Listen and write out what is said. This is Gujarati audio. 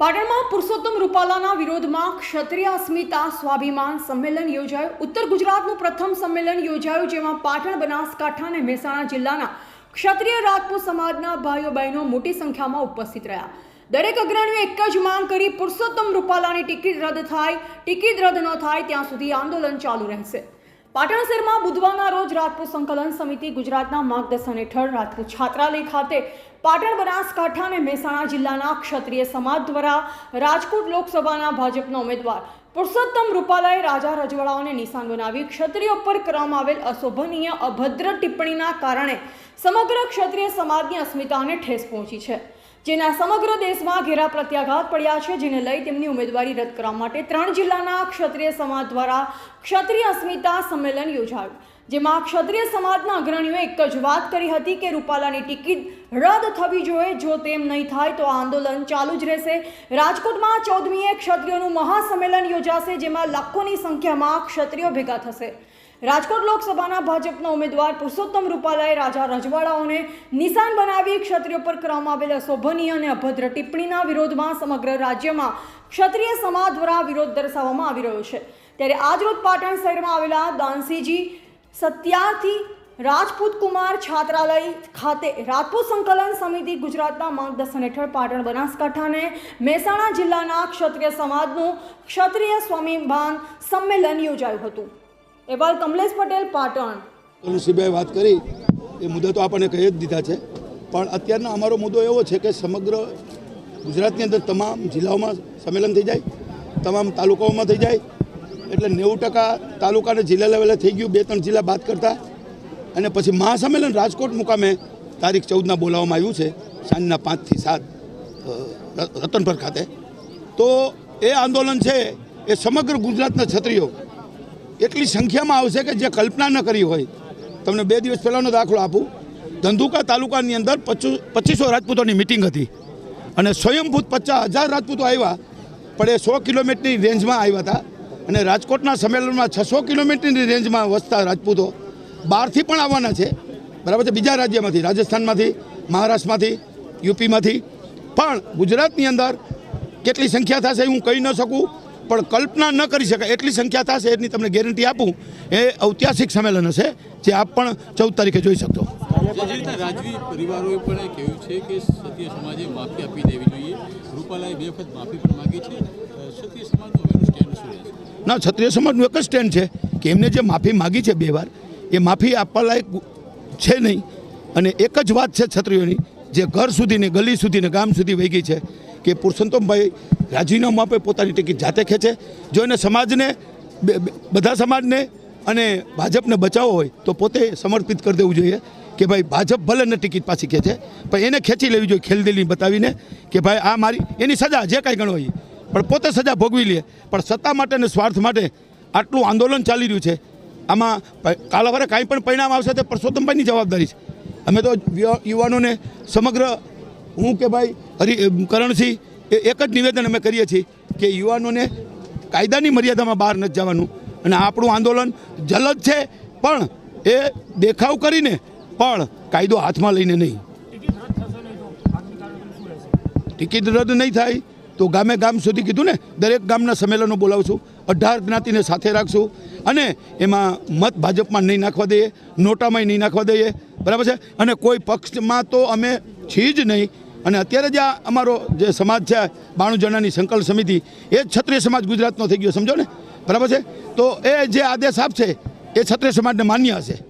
પાટણમાં પુરુષોત્તમ રૂપાલાના વિરોધમાં ક્ષત્રિય અસ્મિતા સ્વાભિમાન સંમેલન યોજાયું. ઉત્તર ગુજરાતનું પ્રથમ સંમેલન યોજાયું જેમાં પાટણ, બનાસકાંઠા અને મહેસાણા જિલ્લાના ક્ષત્રિય રાજપૂત સમાજના ભાઈઓ બહેનો મોટી સંખ્યામાં ઉપસ્થિત રહ્યા. દરેક અગ્રણીઓ એક જ માંગ કરી પુરુષોત્તમ રૂપાલાની ટિકિટ રદ થાય, ટિકિટ રદ ન થાય ત્યાં સુધી આંદોલન ચાલુ રહેશે. પાટણ શહેરમાં બુધવારના રોજ રાજપૂત સંકલન સમિતિ ગુજરાતના માર્ગદર્શન હેઠળ રાજપૂત છાત્રાલય ખાતે પાટણ બનાસકાંઠા અને મહેસાણા જિલ્લાના ક્ષત્રિય સમાજ દ્વારા રાજકોટ લોકસભાના ભાજપના ઉમેદવાર પુરુષોત્તમ રૂપાલાએ રાજા રજવાડાઓને નિશાન બનાવી ક્ષત્રિય પર કરવામાં આવેલ અશોભનીય અભદ્ર ટિપ્પણીના કારણે સમગ્ર ક્ષત્રિય સમાજની અસ્મિતાને ઠેસ પહોંચી છે. જેના સમગ્ર દેશમાં ઘેરા પ્રત્યાઘાત પડ્યા છે, જેને લઈ તેમની ઉમેદવારી રદ કરવા માટે ત્રણ જિલ્લાના ક્ષત્રિય સમાજ દ્વારા ક્ષત્રિય અસ્મિતા સંમેલન યોજાયું. જેમાં ક્ષત્રિય સમાજના અગ્રણીઓએ એક જ વાત કરી હતી કે રૂપાલાની ટિકિટ રદ થવી જોઈએ, જો તેમ નહીં થાય તો આંદોલન ચાલુ જ રહેશે. રાજકોટમાં ચૌદમીએ ક્ષત્રિયોનું મહાસંમેલન યોજાશે, જેમાં લાખોની સંખ્યામાં ક્ષત્રિયો ભેગા થશે. રાજકોટ લોકસભાના ભાજપના ઉમેદવાર પુરુષોત્તમ રૂપાલાએ રાજા રજવાડાઓને નિશાન બનાવી ક્ષત્રિયો પર કરવામાં આવેલ અશોભનીય અને અભદ્ર ટિપ્પણીના વિરોધમાં સમગ્ર રાજ્યમાં ક્ષત્રિય સમાજ દ્વારા વિરોધ દર્શાવવામાં આવી રહ્યો છે. ત્યારે આજરોજ પાટણ શહેરમાં આવેલા દાનસીજી સત્યાર્થી રાજપૂત કુમાર છાત્રાલય ખાતે રાજપૂત સંકલન સમિતિ ગુજરાતના માર્ગદર્શન હેઠળ પાટણ બનાસકાંઠા અને મહેસાણા જિલ્લાના ક્ષત્રિય સમાજનું ક્ષત્રિય સ્વામીભાન સંમેલન યોજાયું હતું. એવાલ કમલેશ પટેલ, પાટણ. તુલસીભાઈ વાત કરી, એ મુદ્દા તો આપણને કહી જ દીધા છે. પણ અત્યારનો અમારો મુદ્દો એવો છે કે સમગ્ર ગુજરાતની અંદર તમામ જિલ્લાઓમાં સંમેલન થઈ જાય, તમામ તાલુકાઓમાં થઈ જાય. એટલે નેવું ટકા તાલુકાને જિલ્લા લેવલે થઈ ગયું, બે ત્રણ જિલ્લા બાદ કરતા. અને પછી મહાસંમેલન રાજકોટ મુકામે તારીખ ચૌદના બોલાવવામાં આવ્યું છે, સાંજના પાંચથી સાત રતનપર ખાતે. તો એ આંદોલન છે, એ સમગ્ર ગુજરાતના ક્ષત્રિયો એટલી સંખ્યામાં આવશે કે જે કલ્પના ન કરી હોય. તમને બે દિવસ પહેલાંનો દાખલો આપું. ધંધુકા તાલુકાની અંદર પચીસ રાજપૂતોની મિટિંગ હતી. અને સ્વયંભૂત પચાસ હજાર રાજપૂતો આવ્યા, પણ એ સો કિલોમીટરની રેન્જમાં આવ્યા હતા. અને રાજકોટના સંમેલનમાં છસો કિલોમીટરની રેન્જમાં વસતા રાજપૂતો બહારથી પણ આવવાના છે. બરાબર છે? બીજા રાજ્યમાંથી, રાજસ્થાનમાંથી, મહારાષ્ટ્રમાંથી, યુપીમાંથી. પણ ગુજરાતની અંદર કેટલી સંખ્યા થશે હું કહી ન શકું. પણ કલ્પના ન કરી શકાય. એટલી સંખ્યા થશે એની તમને ગેરંટી આપું. એ ઐતિહાસિક સંમેલન હશે જે આપ પણ ચૌદ તારીખે જોઈ શકશો. રાજવી પરિવારોએ પણ કહ્યું છે કે ક્ષત્રિય સમાજે માફી આપી દેવી જોઈએ. રૂપાલાએ બે વખત માફી પણ માગી છે. ક્ષત્રિય સમાજનું સ્ટેન્ડ શું ના ક્ષત્રિય સમાજનું એક જ સ્ટેન્ડ છે કે એમને જે માફી માગી છે બે વાર એ માફી આપવા લાયક છે નહીં. અને એક જ વાત છે ક્ષત્રિયોની જે ઘર સુધીને ગલી સુધીને ગામ સુધી વહી ગઈ છે. કે પુરુષોત્તમભાઈ રાજીનામું આપે, પોતાની ટિકિટ જાતે ખેંચે. જો એને સમાજને બધા સમાજને અને ભાજપને બચાવવો હોય, તો પોતે સમર્પિત કરી દેવું જોઈએ કે ભાઈ ભાજપ ભલે ને ટિકિટ પાછી ખેંચે, પણ એને ખેંચી લેવી જોઈએ ખેલદિલી બતાવીને કે ભાઈ આ મારી, એની સજા જે કાંઈ ગણો હોય, પણ પોતે સજા ભોગવી લે. પણ સત્તા માટે અને સ્વાર્થ માટે આટલું આંદોલન ચાલી રહ્યું છે. આમાં કાલાવારે કાંઈ પણ પરિણામ આવશે તે પરસોત્તમભાઈની જવાબદારી છે. અમે તો યુવા- યુવાનોને સમગ્ર હું કે ભાઈ, હરિ કરણસિંહ, એ એક જ નિવેદન અમે કરીએ છીએ કે યુવાનોને કાયદાની મર્યાદામાં બહાર નથી જવાનું. અને આપણું આંદોલન જલદ છે, પણ એ દેખાવ કરીને પણ કાયદો હાથમાં લઈને નહીં. ટિકિટ રદ નહીં થાય તો ગામે ગામ સુધી કીધું ને, દરેક ગામના સંમેલનો બોલાવશું, અઢાર જ્ઞાતિને સાથે રાખશું અને એમાં મત ભાજપમાં નહીં નાખવા દઈએ નોટામાં નહીં નાખવા દઈએ. બરાબર છે? અને કોઈ પક્ષમાં તો અમે છીએ જ નહીં. અને અત્યારે જે અમારો જે સમાજ છે, બાણું જણાની સંકલ્પ સમિતિ, એ જ ક્ષત્રિય સમાજ ગુજરાતનો થઈ ગયો, સમજો ને? બરાબર છે? તો એ જે આદેશ આપશે, એ ક્ષત્રિય સમાજને માન્ય હશે.